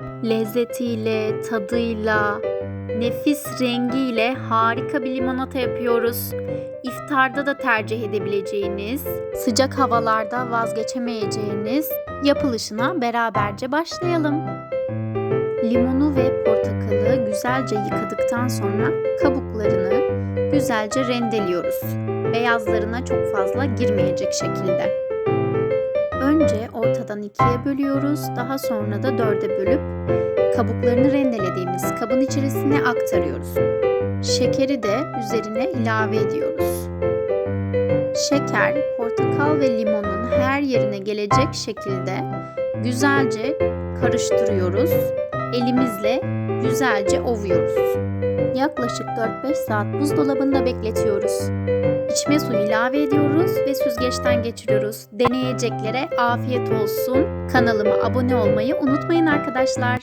Lezzetiyle, tadıyla, nefis rengiyle harika bir limonata yapıyoruz. İftarda da tercih edebileceğiniz, sıcak havalarda vazgeçemeyeceğiniz yapılışına beraberce başlayalım. Limonu ve portakalı güzelce yıkadıktan sonra kabuklarını güzelce rendeliyoruz. Beyazlarına çok fazla girmeyecek şekilde. Ortadan ikiye bölüyoruz. Daha sonra da dörde bölüp kabuklarını rendelediğimiz kabın içerisine aktarıyoruz. Şekeri de üzerine ilave ediyoruz. Şeker, portakal ve limonun her yerine gelecek şekilde güzelce karıştırıyoruz. Elimizle güzelce ovuyoruz. Yaklaşık 4-5 saat buzdolabında bekletiyoruz. İçme suyu ilave ediyoruz ve süzgeçten geçiriyoruz. Deneyeceklere afiyet olsun. Kanalıma abone olmayı unutmayın arkadaşlar.